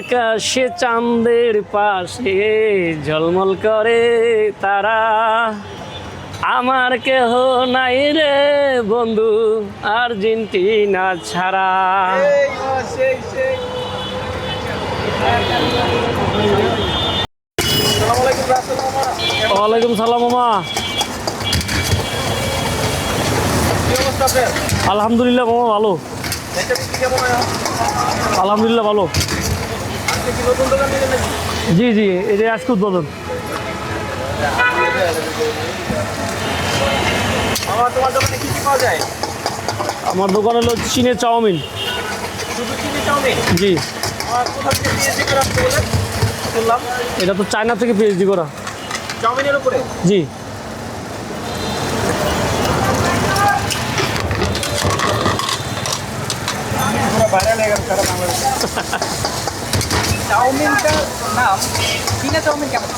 আকাশে চাঁদের পাশে ঝলমল করে তারা। আমার কেহ নাই রে বন্ধু আর্জেন্টিনা ছাড়া। ওয়ালাইকুম সালাম মামা। আলহামদুলিল্লাহ মামা ভালো। আলহামদুলিল্লাহ ভালো। জি জি এটা আজকে উদ্বোধন। আমার দোকান হলো চিনি চাউমিন। জি। এটা তো চায়না থেকে পিএইচডি করা। চাউমিনের উপরে? জি। ভাইরাল হয়ে গেল সারা বাংলাদেশে। চাউমিনটার নাম চীনা চাউমিন কেমন?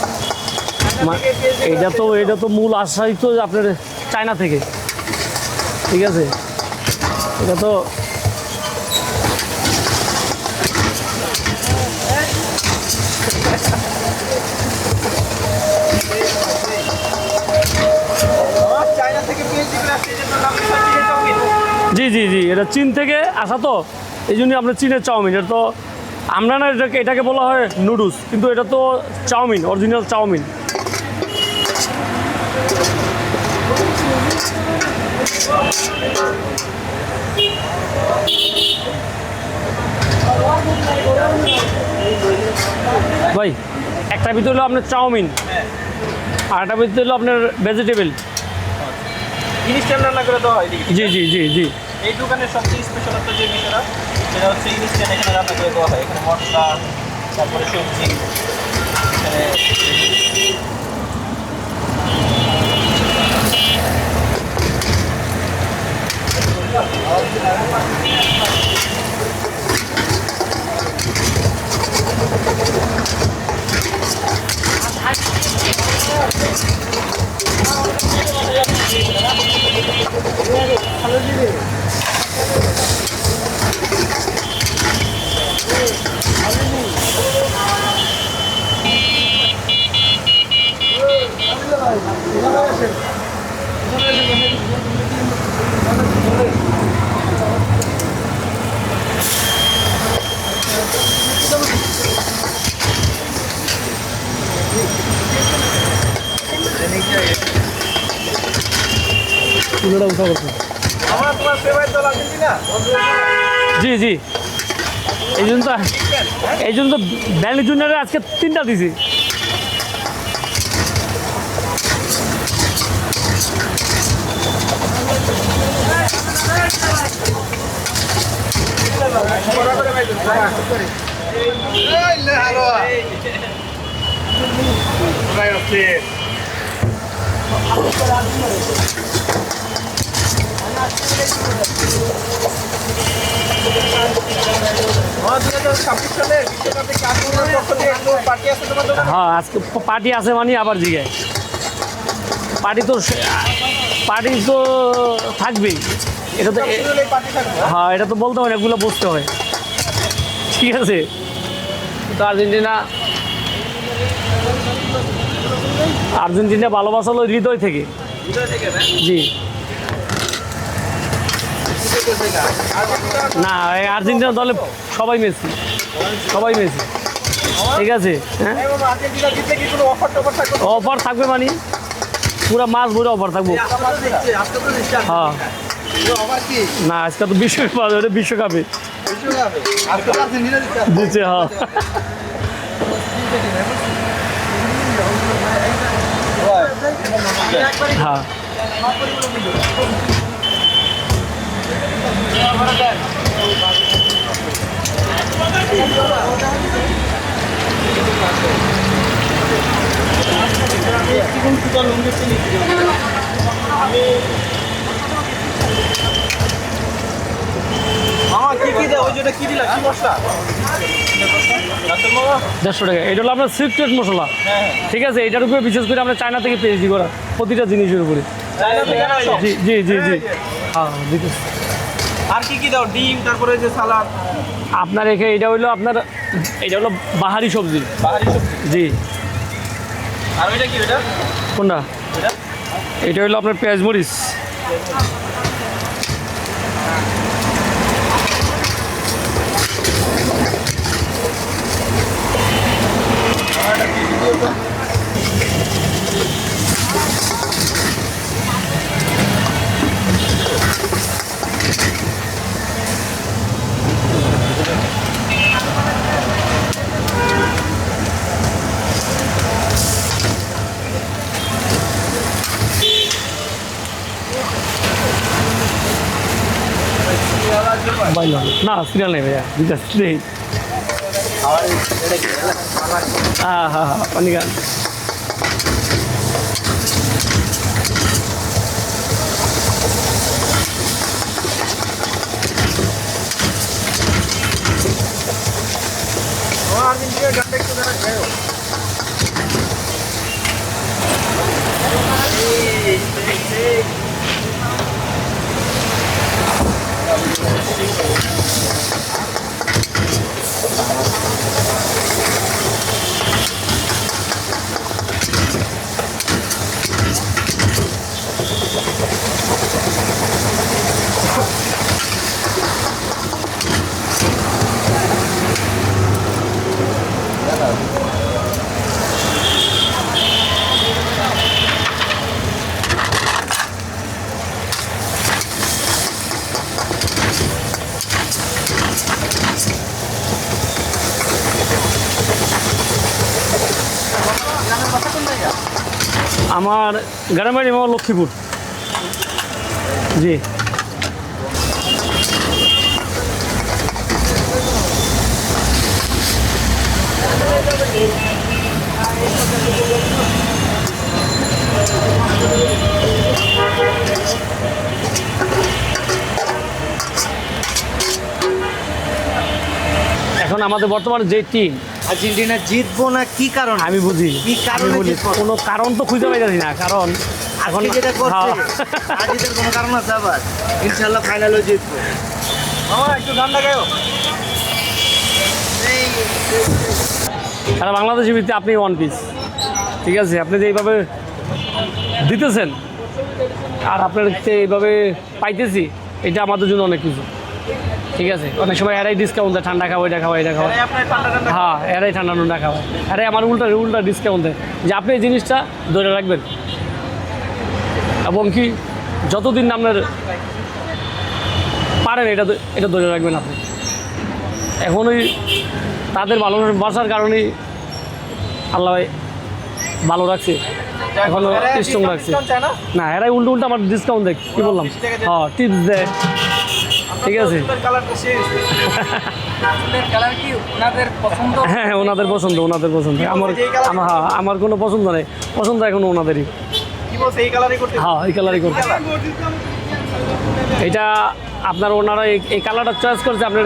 এটা তো এটা তো মূল আশাই তো আপনার চায়না থেকে। ঠিক আছে? এটা তো জন্য জি জি জি এটা চীন থেকে আসা তো। এই জন্যই আপনার চীনের চাউমিন এটা তো আমরা না এটাকে এটাকে বলা হয় নুডলস কিন্তু এটা তো চাউমিন অরিজিনাল চাউমিন। ভাই একটা ভিতরে হলো আপনার চাউমিন আর একটা ভিতরে হলো আপনার ভেজিটেবল ইনস্ট্যান্ট রান্না করে দেওয়া হয় জি জি জি জি। এই দোকানের সবচেয়ে স্পেশালত্ব যে বিষয়টা হয়। এখানে মশলা তারপরে সবজি এখানে চুলোটা উঠা করছে জি জি। এই জন্য তো এই জন্য তো ব্যান্ড জুনিয়রে আজকে তিনটা দিছি। আমার দু হাজার হ্যাঁ আজকে পার্টি আছে মানে আবার জিগায় পার্টি তো পার্টি তো থাকবেই। এটা তো হ্যাঁ এটা তো বলতে হয় না, এগুলো বুঝতে হয় ঠিক আছে? তো আর্জেন্টিনা আর্জেন্টিনা ভালোবাসা হলো হৃদয় থেকে। জি। না। আর্জেন্টিনা দলে সবাই মেসি। সবাই মেসি। ঠিক আছে হ্যাঁ? অফার থাকবে? মানে? পুরো মাস ভরে অফার থাকব। হ্যাঁ। না আজকে তো বিশ্বকাপ বিশ্বকাপে। দিচ্ছে। হ্যাঁ। হ্যাঁ মামা কি কি দেয় ওই যেটা কি দিলা কি মশলা রাসেল মামা দেড়শো টাকা। এটা হলো আপনার সিক্রেট মশলা। হ্যাঁ। ঠিক আছে এটার উপরে বিশেষ করে আমরা চায়না থেকে পেয়েছি করা প্রতিটা জিনিসের উপরে। জি জি জি জি। হ্যাঁ আর কি কি দাও? ডিম তারপরে যে সালাদ। আপনার এখানে এটা হলো আপনার এটা হলো বাহারি সবজি। বাহারি সবজি? জি। আর ওইটা কি ওইটা? কোনটা? এটা হলো আপনার পেঁয়াজ মরিচ। না সিরিয়াল নেই ভাইয়া দুইটা নেই আর কি সালাদ হ্যাঁ হ্যাঁ হ্যাঁ পানি আমার গ্রামের বাড়ি আমার লক্ষ্মীপুর। জি। এখন আমাদের বর্তমানে যে টিম আর্জেন্টিনা জিতবো না কি কারণ? আমি বুঝি। কি কারণে জিতবো? কোনো কারণ তো খুঁজে পাইতেছি না কারণ এখন যেটা করছে হ্যাঁ। আর কোনো কারণ আছে আবার? ইনশাল্লাহ ফাইনালও জিতবো। মামা একটু গান লাগাও সারা বাংলাদেশের ভিত্তিতে আপনি ওয়ান পিস ঠিক আছে আপনি যে এইভাবে দিতেছেন আর আপনার এইভাবে পাইতেছি এটা আমাদের জন্য অনেক কিছু। ঠিক আছে? অনেক সময় এরাই ডিসকাউন্ট দেয় ঠান্ডা খাওয়া এটা খাওয়া এটা খাওয়া। হ্যাঁ এরাই ঠান্ডা ঠান্ডা খাওয়া। আরে আমার উল্টা উল্টা ডিসকাউন্ট দেয়। যে আপনি এই জিনিসটা ধরে রাখবেন। এবং কি যতদিন না আপনার পারেন এটা এটা ধরে রাখবেন আপনি। এখন ওই তাদের ভালোবাসার কারণেই আল্লাহ ভালো রাখছে। এখনও স্ট্রং রাখছে। না? এরাই উল্টো উল্টো আমার ডিসকাউন্ট দেয় কী বললাম? হ্যাঁ টিপস দেয়। ঠিক আছে। হ্যাঁ হ্যাঁ ওনাদের পছন্দ ওনাদের পছন্দ। আমার আমার হ্যাঁ আমার কোনো পছন্দ নেই। পছন্দ এখন ওনাদেরই। কি এই কালারই হ্যাঁ এই কালারই করতে। এটা আপনার ওনারা এই- কালারটা চয়েস করছে আপনার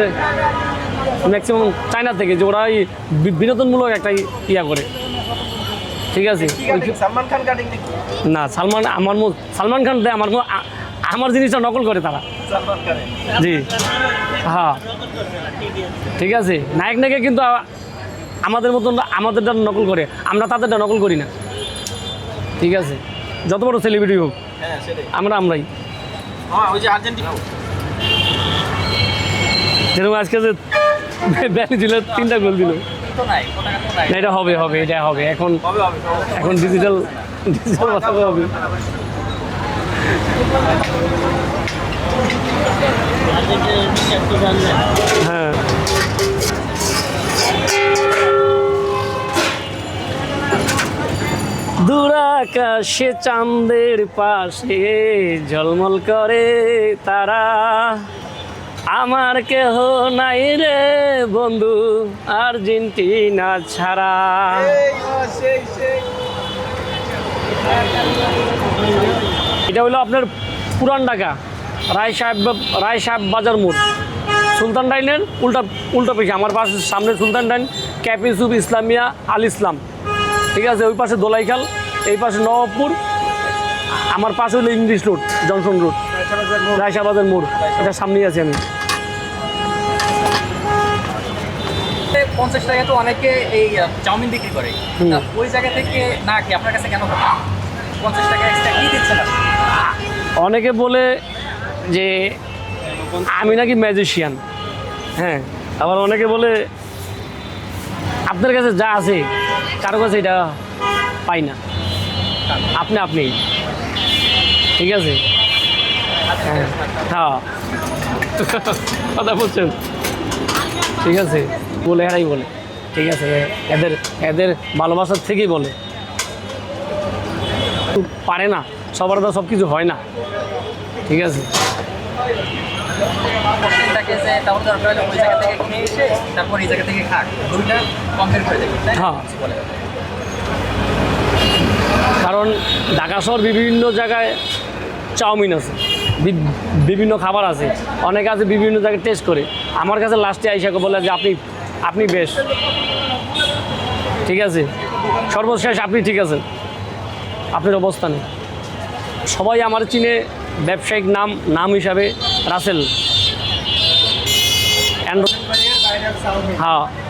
ম্যাক্সিমাম চায়না থেকে যে ওরা বিনোদনমূলক একটা ইয়া করে। ঠিক আছে? সালমান খান না সালমান আমার সালমান খান দেয় আমার কোনো- আমার জিনিসটা নকল করে তারা। জি। হ্যাঁ। ঠিক আছে। নায়ক নায়িকা কিন্তু আমাদের মতন আমাদেরটা নকল করে। আমরা তাদেরটা নকল করি না। ঠিক আছে। যত বড় সেলিব্রিটি হোক। আমরা আমরাই। যেরকম আজকে যে ব্যালি দিল, তিনটা গোল দিল। এটা হবে হবে, এটা হবে। এখন। এখন ডিজিটাল ডিজিটাল হবে। হ্যাঁ। দূর আকাশে চাঁদের পাশে ঝলমল করে তারা। আমার কেহ নাই রে বন্ধু আর্জেন্টিনা ছাড়া। এটা হলো আপনার পুরান ঢাকা রায় সাহেব রায় সাহেব বাজার মোড়। সুলতান ডাইনের উল্টা উল্টা পেশে আমার পাশে সামনে সুলতান ডাইন ক্যাফে ইউসুফ ইসলামিয়া আল ইসলাম। ঠিক আছে ওই পাশে দোলাইখাল এই পাশে নবাবপুর আমার পাশে হলো ইংলিশ রোড জনসন রোড। রায়শাবাদের মোড় এটা সামনেই আছি আমি। পঞ্চাশ টাকা তো অনেকে এই চাউমিন বিক্রি করে। ওই জায়গা থেকে না কি আপনার কাছে কেন অনেকে বলে যে আমি নাকি ম্যাজিশিয়ান হ্যাঁ আবার অনেকে বলে আপনার কাছে যা আছে, কারও কাছে এটা পাই না। আপনি আপনি ঠিক আছে? হ্যাঁ। হ্যাঁ। কথা বলছেন? ঠিক আছে? বলে এরাই বলে। ঠিক আছে? এদের এদের ভালোবাসার থেকেই বলে। পারে না সবার তো সব কিছু হয় না। ঠিক আছে? হ্যাঁ। কারণ ঢাকা শহর বিভিন্ন জায়গায় চাউমিন আছে বিভিন্ন খাবার আছে অনেকে আছে বিভিন্ন জায়গায় টেস্ট করে। আমার কাছে লাস্টে আইসাকে বলে যে আপনি আপনি বেশ। ঠিক আছে? সর্বশেষ আপনি ঠিক আছেন? আপনার অবস্থানে? সবাই আমার চিনে ব্যবসায়িক নাম নাম হিসাবে রাসেল। অ্যান্ড হ্যাঁ।